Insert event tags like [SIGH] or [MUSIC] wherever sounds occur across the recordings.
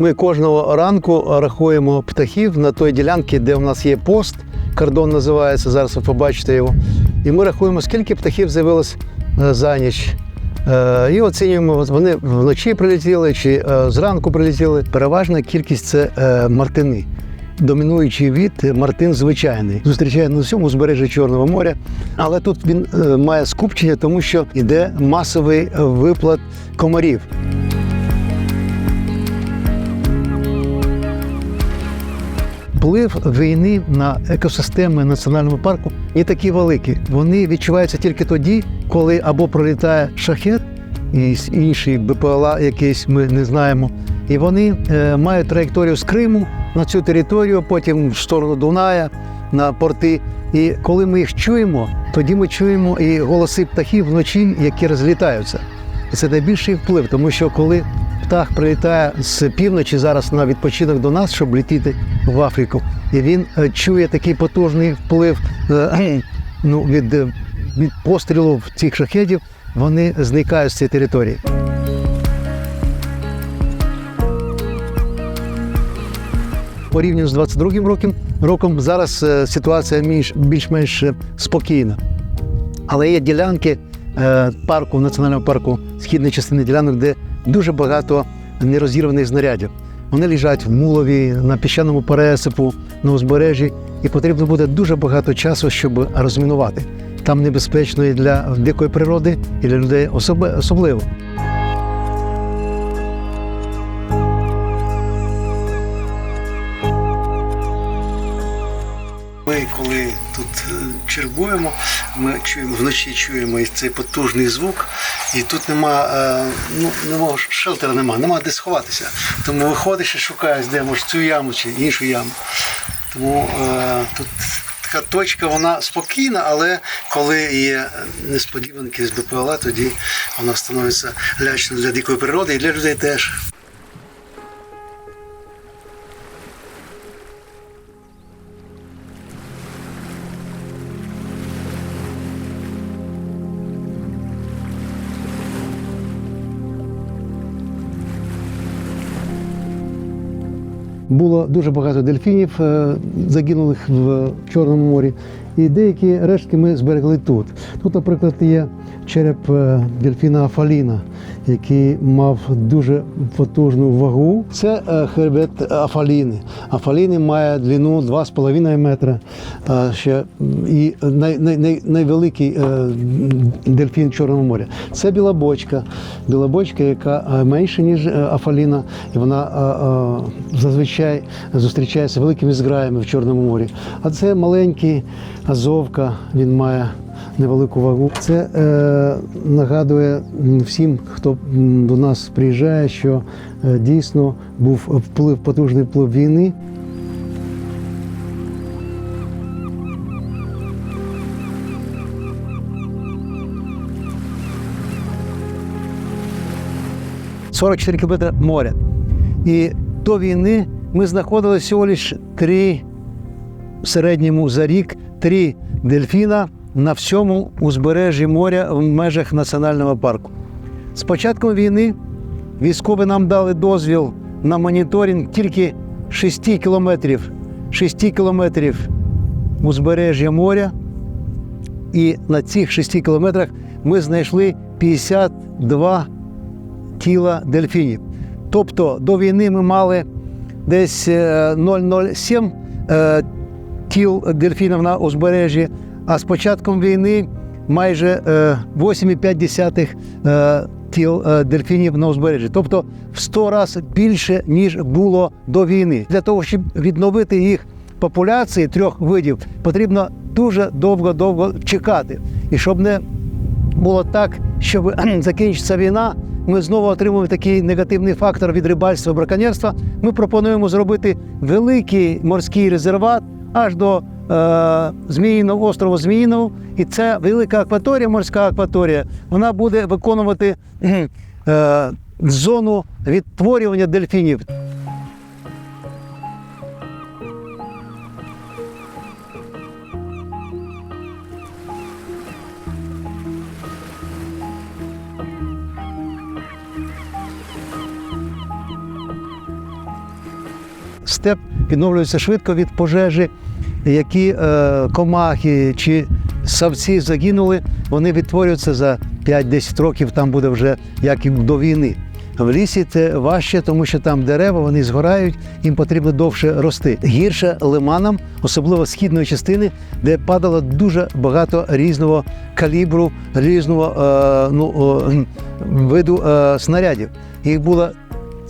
Ми кожного ранку рахуємо птахів на той ділянці, де у нас є пост. Кордон називається, зараз ви побачите його. І ми рахуємо, скільки птахів з'явилось е, за ніч. Е, І оцінюємо, вони вночі прилетіли чи е, зранку прилетіли. Переважна кількість це мартини. Домінуючий від мартин звичайний. Зустрічає на всьому узбережжі Чорного моря, але тут він має скупчення, тому що йде масовий виплат комарів. Вплив війни на екосистеми національного парку не такі великі. Вони відчуваються тільки тоді, коли або пролітає шахет, і інший БПЛА якийсь ми не знаємо. І вони е, мають траєкторію з Криму на цю територію, потім в сторону Дуная на порти. І коли ми їх чуємо, тоді ми чуємо і голоси птахів вночі, які розлітаються. І це найбільший вплив, тому що коли птах прилітає з півночі зараз на відпочинок до нас, щоб летіти в Африку, і він е, чує такий потужний вплив е, [CLEARS THROAT] ну, від, е, від пострілу цих шахедів, вони зникають з цієї території. Порівняно з 22-м роком, роком зараз ситуація більш- більш-менш спокійна. Але є ділянки парку, національного парку, східної частини ділянок, де дуже багато нерозірваних знарядів. Вони лежать в мулові, на піщаному пересипу, на узбережжі, і потрібно буде дуже багато часу, щоб розмінувати. Там небезпечно і для дикої природи, і для людей особливо. Тут е, чергуємо, ми чуємо вночі чуємо і цей потужний звук, і тут нема, е, ну, нема шелтера, нема, нема де сховатися. Тому виходиш і шукаєш, де може цю яму чи іншу яму. Тому е, тут така точка, вона спокійна, але коли є несподіванки з БПЛА, тоді вона становиться лячною для дикої природи і для людей теж. Було дуже багато дельфінів е, загинулих в Чорному морі. І деякі рештки ми зберегли тут. Тут, наприклад, є череп е, дельфіна Афаліна, який мав дуже потужну вагу. Це е, хребет Афаліни. Афаліни має длину 2,5 метра. Ще, і най, най, най, найвеликий е, дельфін Чорного моря. Це білобочка. Білобочка, яка менша, ніж Афаліна, і вона зазвичай зустрічається великими зграями в Чорному морі. А це маленький азовка, він має невелику вагу. Це е, нагадує всім, хто до нас приїжджає, що е, дійсно був вплив, потужний вплив війни. – 44 кілометри моря. І до війни ми знаходили всього лише три в середньому за рік три дельфіна на всьому узбережжі моря в межах національного парку. З початком війни військові нам дали дозвіл на моніторинг тільки 6 кілометрів, 6 кілометрів узбережжя моря. І на цих 6 кілометрах ми знайшли 52 тіла дельфінів. Тобто до війни ми мали десь е, 0,07 е, тіл дельфінів на узбережжі, а з початком війни майже е, 8,5 е, тіл е, дельфінів на узбережжі. Тобто в 100 разів більше, ніж було до війни. Для того, щоб відновити їх популяції трьох видів, потрібно дуже довго-довго чекати. І щоб не було так, щоб [CLEARS THROAT] закінчиться війна, ми знову отримуємо такий негативний фактор від рибальства браконьєрства. Ми пропонуємо зробити великий морський резерват аж до е, Зміїного острову Зміїного. І це велика акваторія, морська акваторія. Вона буде виконувати е, зону відтворювання дельфінів. Відновлюються швидко від пожежі, які е, комахи чи савці загинули, вони відтворюються за 5-10 років, там буде вже як і до війни. В лісі це важче, тому що там дерева вони згорають, їм потрібно довше рости. Гірше лиманам, особливо східної частини, де падало дуже багато різного калібру, різного е, ну, м, [CLEARS THROAT] виду е, снарядів. Їх було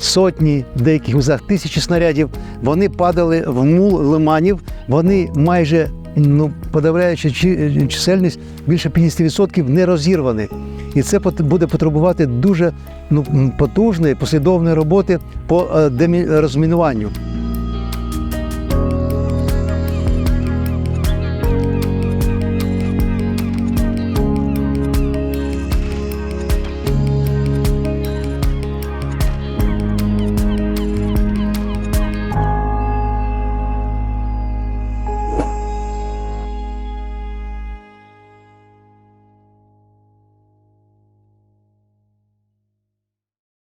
сотні, в деяких місцях тисячі снарядів. Вони падали в мул лиманів. Вони майже ну, подавляючи чисельність, більше 50% не розірвані. І це буде потребувати дуже ну, потужної, послідовної роботи по е, розмінуванню.